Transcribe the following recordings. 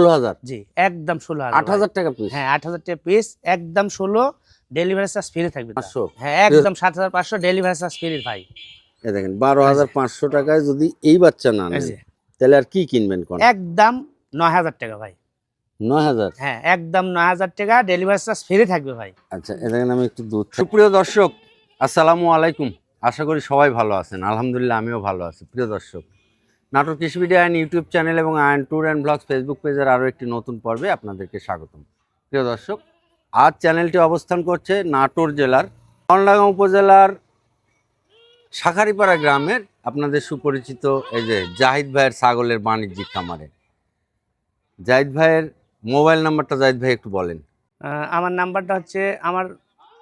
ষোলো হাজার। জি একদম ষোলো আট হাজার টাকা পিস হ্যাঁ আট হাজার টাকা পিস একদম ষোলো ডেলিভারি চার্জ ফ্রি থাকবে পাঁচশো। হ্যাঁ একদম সাত হাজার পাঁচশো ডেলিভারি চার্জ ফ্রি ভাই। দেখেন বারো হাজার পাঁচশো টাকায় যদি এই বাচ্চা না নেন তাহলে আর কি কিনবেন কোন? একদম নয় হাজার টাকা ভাই। নয় হাজার? হ্যাঁ একদম নয় হাজার টাকা ডেলিভারি চার্জ ফ্রি থাকবে ভাই। আচ্ছা দেখেন আমি একটু দুধ সুপ্রিয় দর্শক আসসালামু আলাইকুম। আশা করি সবাই ভালো আছেন। আলহামদুলিল্লাহ আমিও ভালো আছি। প্রিয় দর্শক Natore Krishi media and YouTube channel এবং Ayon tour and blogs Facebook পেজের আরও একটি নতুন পর্বে আপনাদেরকে স্বাগতম। প্রিয় দর্শক আজ চ্যানেলটি অবস্থান করছে নাটোর জেলার কনডাঙ্গা উপজেলার শাখারিপাড়া গ্রামের আপনাদের সুপরিচিত এই যে জাহিদ ভাইয়ের ছাগলের বাণিজ্যিক খামারে। জাহিদ ভাইয়ের মোবাইল নাম্বারটা জাহিদ ভাই একটু বলেন। আমার নাম্বারটা হচ্ছে আমার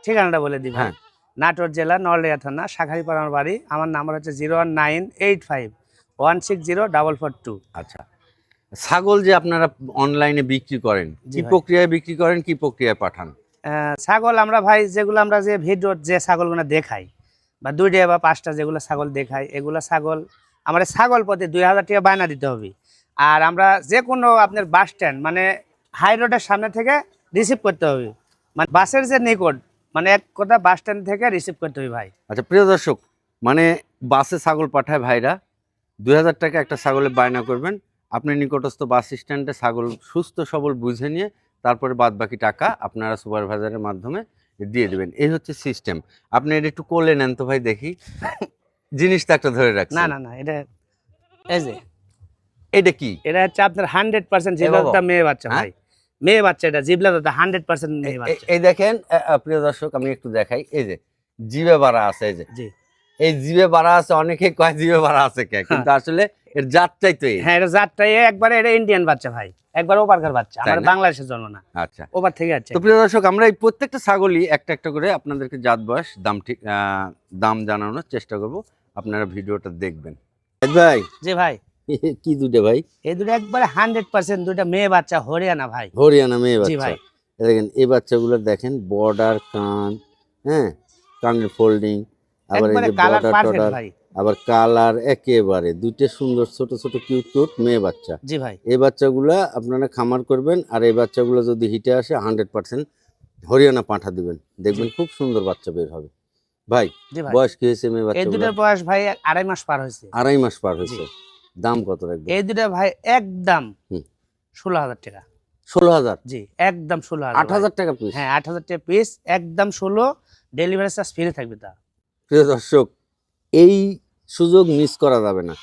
ঠিকানাটা বলে দিই হ্যাঁ। নাটোর জেলা নলডিয়া থানা শাখারিপাড়া আমার বাড়ি। আমার নাম্বার হচ্ছে zero one nine eight five. One six zero double four two. আচ্ছা। ছাগল যে আপনারা অনলাইনে বিক্রি করেন কি প্রক্রিয়ায় বিক্রি করেন কি প্রক্রিয়ায় পাঠান? ছাগল আমরা ভাই যেগুলো আমরা যে ভিডিওর যে ছাগলগুলো দেখাই বা দুইটা বা পাঁচটা যেগুলো ছাগল দেখাই এগুলো ছাগল আমার ছাগল পথে দুই হাজার টাকা বায়না দিতে হবে। আর আমরা যে কোনো আপনার বাস স্ট্যান্ড মানে হাই রোডের সামনে থেকে রিসিভ করতে হবে। মানে বাসের যে নিকট মানে এক কথা বাস স্ট্যান্ড থেকে রিসিভ করতে হবে ভাই। আচ্ছা প্রিয় দর্শক মানে বাসে ছাগল পাঠায় ভাইরা দুই হাজার টাকা একটা ছাগলের বায়না করবেন। আপনি নিকটস্থ বাস স্ট্যান্ডে ছাগল সুস্থ সবল বুঝে নিয়ে তারপরে বাদ বাকি টাকা আপনারা সুপারভাইজারের মাধ্যমে দিয়ে দেবেন। এই হচ্ছে সিস্টেম। আপনি এটা একটু কোলে নেন তো ভাই দেখি। জিনিসটা একটা ধরে রাখছেন না না না এটা এই যে। এটা কি? এটা হচ্ছে আপনার হান্ড্রেড পার্সেন্ট এ জিবলা দাদা মেয়ে বাচ্চা হ্যাঁ? ভাই। মেয়ে বাচ্চা এটা জিবলা দাদা হান্ড্রেড পার্সেন্ট মেয়ে বাচ্চা। এই দেখেন প্রিয় দর্শক আমি একটু দেখাই। এই যে জিবে বাড়া আছে এই যে। জি। এই জিবে বাড়া আছে অনেকে কয় জিবে বাড়া আছে কে? কিন্তু আসলে এর জাতটাই তো হ্যাঁ এটা জাতটাই একবারে এটা ইন্ডিয়ান বাচ্চা ভাই। একবার ওপারকার বাচ্চা আমার বাংলাদেশের জন্ম না। আচ্ছা। ওপার থেকে আছে। তো প্রিয় দর্শক আমরা এই প্রত্যেকটা ছাগলই একটা একটা করে আপনাদেরকে জাত বয়স দাম ঠিক দাম জানানোর চেষ্টা করব। আপনারা ভিডিওটা দেখবেন। ভাই। জি ভাই। কি দুটো ভাই? এই দুটো একবারে হান্ড্রেড পার্সেন্ট দুটো মেয়ে বাচ্চা হরিয়ানা ভাই। হরিয়ানা মেয়ে বাচ্চা। ভাই দেখেন এই বাচ্চাগুলো দেখেন বর্ডার কান হ্যাঁ কানের ফোল্ডিং আবার এই যে বর্ডার ভাই। আবার কালার একেবারে দুইটা সুন্দর ছোট ছোট কিউট কিউট মেয়ে বাচ্চা। জি ভাই। এই বাচ্চাগুলা আপনারা খামার করবেন আর এই বাচ্চাগুলো যদি হিটে আসে হান্ড্রেড পার্সেন্ট হরিয়ানা পাঠা দিবেন। দেখবেন খুব সুন্দর বাচ্চা বের হবে। ভাই বয়স কি হয়েছে মেয়ে এই বাচ্চাগুলো দুটোর বয়স ভাই আড়াই মাস পার হয়েছে। আড়াই মাস পার হয়েছে। দাম কত রাখবে এই দুটো ভাই একদম হুম। ষোলো হাজার টাকা। ষোলো হাজার? জি একদম ষোলো আট হাজার হাজার টাকা পিস হ্যাঁ আট হাজার টাকা পিস একদম ষোলো ডেলিভারি চার্জ ফ্রি থাকবে তা। প্রিয় দর্শক এই সুযোগ মিস করা যাবে না।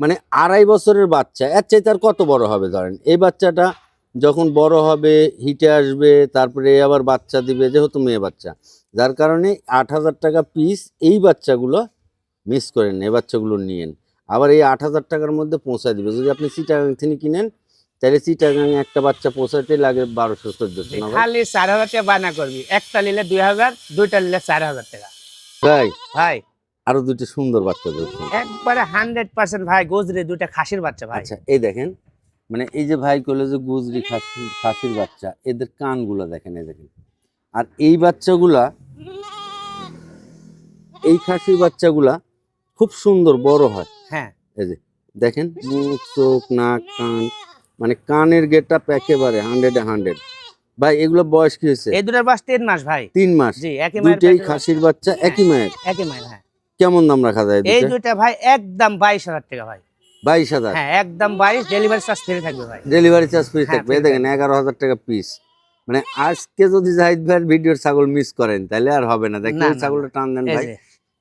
মানে আড়াই বছরের বাচ্চা এর চাই তার কত বড় হবে ধরেন? এই বাচ্চাটা যখন বড় হবে হিটে আসবে তারপরে আবার বাচ্চা দিবে যেহেতু মেয়ে বাচ্চা। যার কারণে আট হাজার টাকা পিস এই বাচ্চাগুলো মিস করেন এই বাচ্চাগুলো নিয়েন আবার এই আট হাজার টাকার মধ্যে পৌঁছায় দিবে। যদি আপনি চিটাগাং থেকে কিনেন তাহলে চিটাগাং একটা বাচ্চা পৌঁছাতে লাগে বারোশো চোদ্দশো ভাই? খালি চার হাজার টাকা বায়না করবি। একটা নিলে দুই হাজার দুইটা নিলে চার হাজার টাকা। ভাই ভাই। আরও দুটো সুন্দর বাচ্চা দেখুন একবারে হান্ড্রেড পার্সেন্ট ভাই গোজরি দুইটা খাসির বাচ্চা ভাই। আচ্ছা এই দেখেন মানে এই যে ভাই কইলো যে গুজরি খাসি খাসির বাচ্চা এদের কানগুলো দেখেন এই দেখেন। আর এই বাচ্চাগুলা এই খাসির বাচ্চাগুলা খুব সুন্দর বড় হয়। হ্যাঁ। এই যে দেখেন মুখ চোখ নাক কান মানে কানের গেট আপ একেবারে হান্ড্রেড হান্ড্রেড ভাই এগুলো বয়স কি হয়েছে? এই দুটার বয়স তিন মাস ভাই। তিন মাস। জি একই মায়ের পেটের খাসির বাচ্চা একই মায়ের? একই মায়ের হ্যাঁ। কেমন দাম রাখা যায় এই দুটো ভাই একদম বাইশ হাজার টাকা ভাই। বাইশ হাজার? হ্যাঁ একদম বাইশ ডেলিভারি চার্জ ফ্রি থাকবে ভাই। ডেলিভারি চার্জ ফ্রি থাকবে। দেখেন এগারো হাজার টাকা পিস মানে আজকে যদি জাহিদ ভাইয়ের ভিডিওর ছাগল মিস করেন তাহলে আর হবে না। দেখেন ছাগলটা টান দেন ভাই।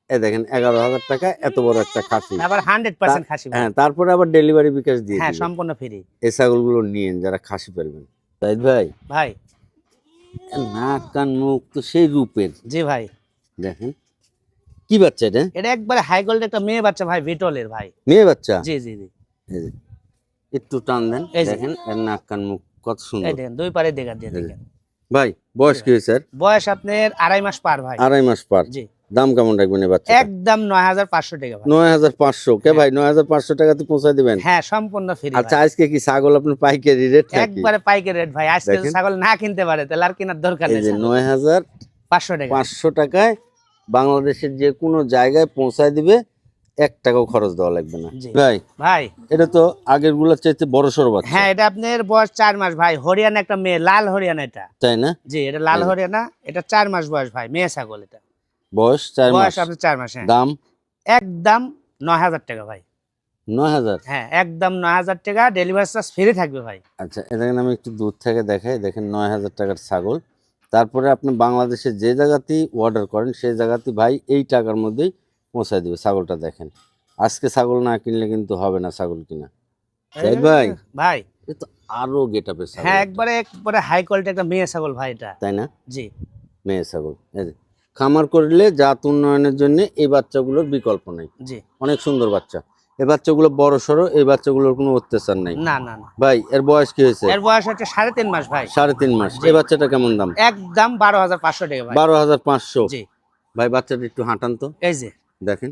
এই দেখেন এগারো হাজার টাকা এত বড় একটা খাসি। আবার হান্ড্রেড পার্সেন্ট খাসি। হ্যাঁ তারপরে আবার ডেলিভারি বিকাশ দিয়ে হ্যাঁ। সম্পূর্ণ ফ্রি এই ছাগলগুলো নিয়েন যারা খাসি ফেলবেন জাহিদ ভাই? ভাই। নাক কান মুখ তো সেই রূপের। জি ভাই। দেখেন। কি বাচ্চা এটা? এটা একবারে হাই গোল্ড একটা মেয়ে বাচ্চা ভাই ভিটলের ভাই। মেয়ে বাচ্চা? জি জি জি। একটু টান দেন। দেখেন এর নাক কান মুখ কত সুন্দর। দেখেন দুই পারে দেখা দিয়ে দেখেন। ভাই বয়স কি স্যার বয়স আপনার আড়াই মাস পার ভাই। আড়াই মাস পার। জি। দাম কেমন রাখবেন এই বাচ্চা একদম নয় হাজার পাঁচশো টাকা নয় হাজার পাঁচশো। কে ভাই নয় হাজার পাঁচশো টাকাতে পৌঁছায় দিবেন? হ্যাঁ সম্পূর্ণ ফ্রি আচ্ছা আজকে কি ছাগল আপনার পাইকারি রেট একবারে পাইকারি রেট ভাই। আজকে ছাগল না কিনতে পারে তাহলে আর কেনার দরকার নেই নয় হাজার পাঁচশো টাকা। পাঁচশো টাকায় বাংলাদেশের যে কোনো জায়গায় পৌঁছায় দিবে এক টাকাও খরচ দেওয়া লাগবে না। ভাই ভাই। এটা তো আগেরগুলোর চাইতে বড় সড়ো বাচ্চা। হ্যাঁ এটা আপনার বয়স চার মাস ভাই। হরিয়ানা একটা মেয়ে লাল হরিয়ানা এটা। তাই না? জি এটা লাল হরিয়ানা এটা চার মাস বয়স ভাই মেয়ে ছাগল এটা। বয়স চার মাস। আপনার চার মাস হ্যাঁ। দাম? একদম নয় হাজার টাকা ভাই। নয় হাজার? হ্যাঁ একদম নয় হাজার টাকা ডেলিভারি চার্জ ফ্রি থাকবে ভাই। আচ্ছা এটা আমি একটু দূর থেকে দেখাই দেখেন নয় হাজার টাকার ছাগল। তারপরে আপনি বাংলাদেশে যে জায়গাতেই অর্ডার করেন সেই জায়গাতেই ভাই এই টাকার মধ্যেই পৌঁছায় দিবে ছাগলটা দেখেন। আজকে ছাগল না কিনলে কিন্তু হবে না ছাগল কিনা। ভাই? ভাই। তো আরও গেট ছাগল হ্যাঁ একবারে একবারে হাই কোয়ালিটি একটা মেয়ে ছাগল ভাই এটা। তাই না? জি। মেয়ে ছাগল এই। খামার করলে জাত উন্নয়নের জন্য এই বাচ্চাগুলোর বিকল্প নেই। জি। অনেক সুন্দর বাচ্চা। এই বাচ্চাগুলো বড় সড়ো এই বাচ্চাগুলোর কোনো অত্যাচার নাই। না না না। ভাই এর বয়স কি হয়েছে? এর বয়স হচ্ছে সাড়ে তিন মাস ভাই। সাড়ে তিন মাস। এই বাচ্চাটা কেমন দাম? একদম বারো হাজার পাঁচশো টাকা বারো হাজার পাঁচশো। জি। ভাই বাচ্চাটা একটু হাঁটান তো। এই যে। দেখেন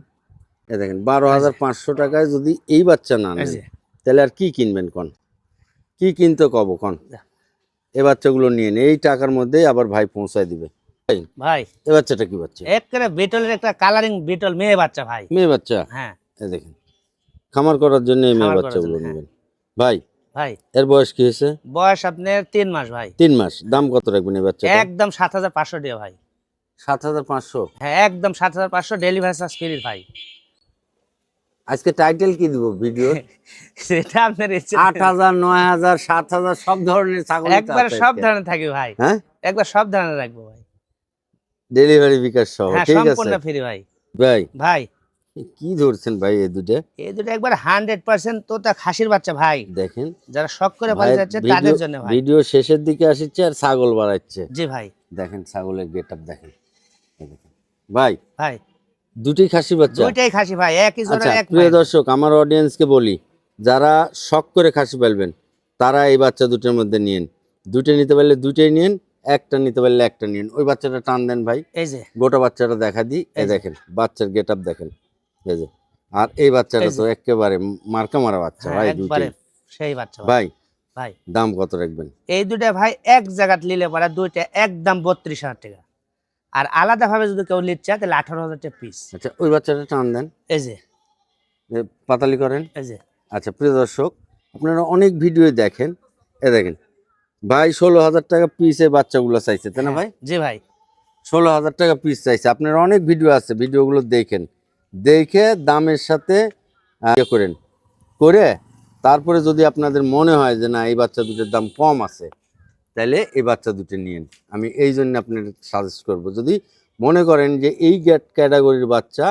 এ দেখেন বারো হাজার পাঁচশো টাকায় যদি এই বাচ্চা না নেন তাহলে আর কি কিনবেন কন? কি কিনতে কব কন? এ বাচ্চাগুলো নিয়ে এই টাকার মধ্যেই আবার ভাই পৌঁছায় দিবে। ভাই ভাই। এ বাচ্চাটা কি বাচ্চা? একেবারে বিটলের একটা কালারিং বিটল মেয়ে বাচ্চা ভাই। মেয়ে বাচ্চা? হ্যাঁ। দেখেন খামার করার জন্য এই মেয়ে বাচ্চাগুলো হ্যাঁ। নেবেন। ভাই ভাই। এর বয়স কি হয়েছে? বয়স আপনার তিন মাস ভাই। তিন মাস। দাম কত রাখবেন এই বাচ্চা একদম সাত হাজার পাঁচশো ভাই। সাত হাজার পাঁচশো? হ্যাঁ একদম সাত হাজার পাঁচশো ডেলিভারি চার্জ ফ্রি ভাই। আজকে টাইটেল কি দিব ভিডিও সেটা আপনার আট হাজার নয় হাজার সাত হাজার সব ধরনের ছাগল একবার সব ধরনের থাকবে ভাই। হ্যাঁ? একবার সব ধরনের রাখব ভাই। ডেলিভারি বিকাশ সহ হ্যাঁ ঠিক আছে। সম্পূর্ণ ফ্রি ভাই। ভাই। ভাই। কি ধরছেন ভাই এই দুটো এই দুটো একবার হান্ড্রেড পার্সেন্ট তো তা খাসির বাচ্চা ভাই। দেখেন। যারা শখ করে পালিয়ে যাচ্ছে তাদের জন্য ভাই। ভিডিও শেষের দিকে আসছে আর ছাগল বাড়াচ্ছে। জি ভাই। দেখেন ছাগলের গেট আপ দেখেন। ভাই ভাই। দুটি খাসি বাচ্চা। দুইটাই খাসি ভাই একই আচ্ছা জোড়া এক প্রিয় দর্শক আমার অডিয়েন্সকে বলি যারা শখ করে খাসি ফেলবেন তারা এই বাচ্চা দুটোর মধ্যে নিন দুটো নিতে পারলে দুটোই নিন একটা নিতে পারলে একটা নিন। ওই বাচ্চাটা টান দেন ভাই। এই যে। গোটা বাচ্চাটা দেখা দিই এই দেখেন বাচ্চার গেট আপ দেখেন। এই যে। আর এই বাচ্চাটা তো একেবারে মার্কা মারা বাচ্চা হ্যাঁ, ভাই একবারে সেই বাচ্চা ভাই। ভাই দাম কত রাখবেন? এই দুটা ভাই এক জায়গাত নিলে পরে দুইটা একদম বত্রিশ হাজার টাকা। আর আলাদা ভাবে যদি কেউ নিচ্ছে তাহলে আঠারো হাজার টাকা পিস আচ্ছা ওই বাচ্চাটা টান দেন। এই যে। পাতালি করেন। এই যে। আচ্ছা প্রিয় দর্শক আপনারা অনেক ভিডিও দেখেন। এ দেখেন ভাই ষোলো হাজার টাকা পিসে বাচ্চাগুলো চাইছে তাই না ভাই? জি ভাই। ষোলো হাজার টাকা পিস চাইছে। আপনার অনেক ভিডিও আছে ভিডিওগুলো দেখেন। দেখে দামের সাথে ইয়ে করেন। করে তারপরে যদি আপনাদের মনে হয় যে না এই বাচ্চা দুটোর দাম কম আছে তাহলে এই বাচ্চা দুটো নিন আমি এই জন্য আপনাদের সাজেস্ট করব যদি মনে করেন যে এই ক্যাটাগরির বাচ্চা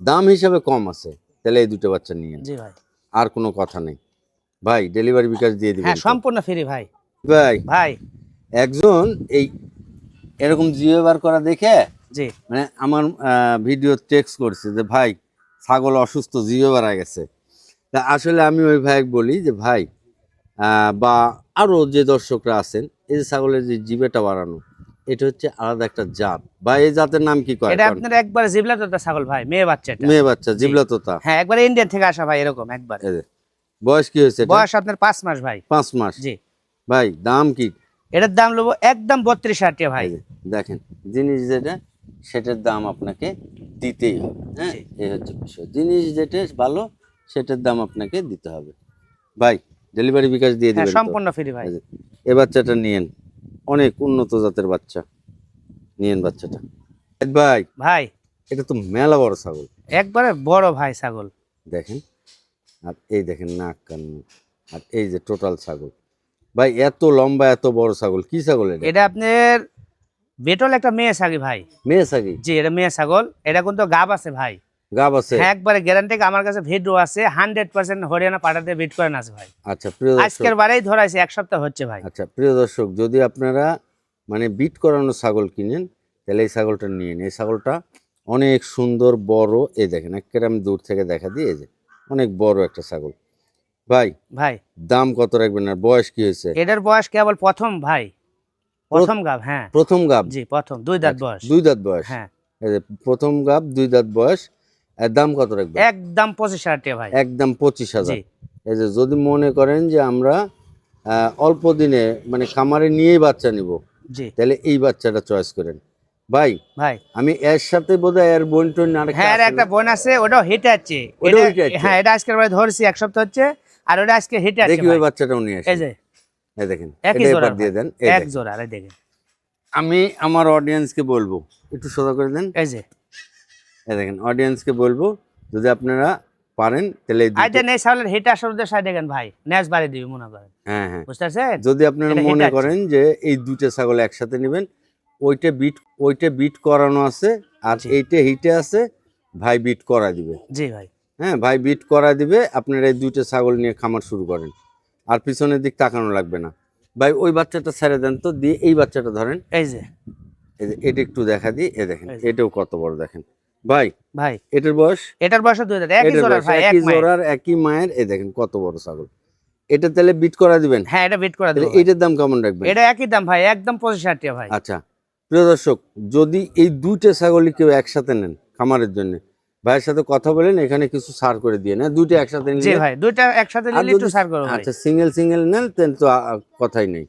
দাম হিসাবে কম আছে তাহলে এই দুটো বাচ্চা নিন জি ভাই। আর কোনো কথা নেই। ভাই ডেলিভারি বিকাশ দিয়ে দিবেন হ্যাঁ সম্পূর্ণ ফ্রি ভাই। ভাই ভাই। একজন এই এরকম জিও বার করা দেখে জি। মানে আমার ভিডিও টেক্সট করছে যে ভাই ছাগল অসুস্থ জিও বাড়া গেছে। তা আসলে আমি ওই ভাই বলি যে ভাই বা আরও যে দর্শকরা আছেন এই যে ছাগলের যে জিবেটা বাড়ানো এটা হচ্ছে আলাদা একটা জাত। বা এই জাতের নাম কি কয় এটা আপনার একবার জিবলা তোতা ছাগল ভাই মেয়ে বাচ্চা মেয়ে বাচ্চা জিবলা তোতা হ্যাঁ একবার ইন্ডিয়ান থেকে আসা ভাই এরকম একবার। বয়স কি হয়েছে বয়স আপনার পাঁচ মাস ভাই। পাঁচ মাস। জি। ভাই দাম কি? এটার দাম নেব একদম বত্রিশ হাজার টাকা ভাই। দেখেন জিনিস যেটা সেটার দাম আপনাকে দিতেই হবে হ্যাঁ? এই হচ্ছে বিষয়। জিনিস যেটা ভালো সেটার দাম আপনাকে দিতে হবে। ভাই ডেলিভারি বিকাশ দিয়ে হ্যাঁ দিবেন সম্পূর্ণ ফ্রি ভাই। এই এ বাচ্চাটা নিয়েন। অনেক উন্নত জাতের বাচ্চা। নিয়েন বাচ্চাটা। ভাই। ভাই। এটা তো মেলা বড় ছাগল। একবারে বড় ভাই ছাগল। দেখেন আর এই দেখেন নাক কান আর এই যে টোটাল ছাগল। ভাই এত লম্বা এত বড় ছাগল। কি ছাগল এটা? এটা আপনার বেটল একটা মেয়ে ছাগি ভাই। মেয়ে ছাগি জি এটা মেয়ে ছাগল। এটা কিন্তু গাব আছে ভাই। গাব আছে? হ্যাঁ একবারে গ্যারান্টি আমার কাছে ভিডিও আছে। হান্ড্রেড পার্সেন্ট হরিয়ানা পাঠাতে বিট করেন আছে ভাই। আচ্ছা প্রিয় দর্শক আজকের বারেই ধরাইছে এক সপ্তাহ হচ্ছে ভাই। আচ্ছা প্রিয় দর্শক যদি আপনারা মানে বিট করানো ছাগল কিনেন তাহলে এই ছাগলটা নিয়ে নিন। এই ছাগলটা অনেক সুন্দর বড় এই দেখেন একেবারে আমি দূর থেকে দেখা দিই এই যে অনেক বড় একটা ছাগল। ভাই ভাই। দাম কত রাখবেন আর বয়স কি হয়েছে? এটার বয়স কেবল প্রথম ভাই। প্রথম গাব হ্যাঁ। প্রথম গাব? জি প্রথম দুই দাঁত আচ্ছা, বয়স। দুই দাঁত বয়স? হ্যাঁ। এই প্রথম গাব দুই দাঁত বয়স এর দাম কত রাখবেন? একদম পঁচিশ হাজার টাকা ভাই। একদম পঁচিশ হাজার। জি। এই যে যদি মনে করেন যে আমরা অল্প দিনে মানে খামারে নিয়েই বাচ্চা নিব জি। তাহলে এই বাচ্চাটা চয়েস করেন। ভাই ভাই। আমি এর সাথে বোধহয় এর বোন টোন হ্যাঁ একটা বোন আছে ওটাও হেঁটে আছে? হ্যাঁ এটা আজকের বারে ধরছি এক সপ্তাহ হচ্ছে। আর ওটা আজকে হেঁটে আছে দেখি ওই। বাচ্চাটাও নিয়ে আসি এই যে এই দেখেন একই জোড়া দিয়ে দেন এক জোড়া আরে দেখেন। আমি আমার অডিয়েন্সকে বলব একটু সোজা করে দেন। এই যে। এই দেখেন অডিয়েন্সকে বলব যদি আপনারা পারেন তাহলে দুটো- আইটা নেই সালের হেঁটে আসার উদ্দেশ্যে দেখেন ভাই ন্যাস বাড়ি দিবি মনে করেন। হ্যাঁ হ্যাঁ। বুঝতে পারছেন যদি আপনারা মনে করেন যে এই দুটো ছাগল একসাথে নেবেন ওইটা বিট ওইটা বিট করানো আছে আর। এইটা হিটে আছে ভাই বিট করা দিবে। জি ভাই। হ্যাঁ ভাই বিট করা দিবে আপনারা এই দুইটা ছাগল নিয়ে খামার শুরু করেন। আর পিছনের দিক তাকানো লাগবে না। ভাই ওই বাচ্চাটা ছেড়ে দেন তো দিয়ে এই বাচ্চাটা ধরেন। এই যে। এই যে এটা একটু দেখা দিই এ দেখেন এটাও কত বড় দেখেন। ভাই ভাই। এটার বয়স? এটার বয়স দুই হাজার। একই জোড়ার ভাই একই মায়ের। জোড়ার একই মায়ের এই দেখেন কত বড় ছাগল। এটা তাহলে বিট করা দিবেন? হ্যাঁ এটা বিট করে তাহলে দেবো ভাই। এটার দাম কেমন রাখবেন? এটা একই দাম ভাই একদম পঁচিশ হাজার টাকা ভাই। আচ্ছা প্রিয় দর্শক যদি এই দুইটা ছাগলই কেউ একসাথে নেন খামারের জন্য ভাইয়ের সাথে কথা বলেন এখানে কিছু সার করে দিয়ে না। দুইটা একসাথে জি নিলে ভাই দুইটা একসাথে নিলে একটু সার করে আচ্ছা সিঙ্গেল সিঙ্গেল নেন তেন তো কথাই নেই।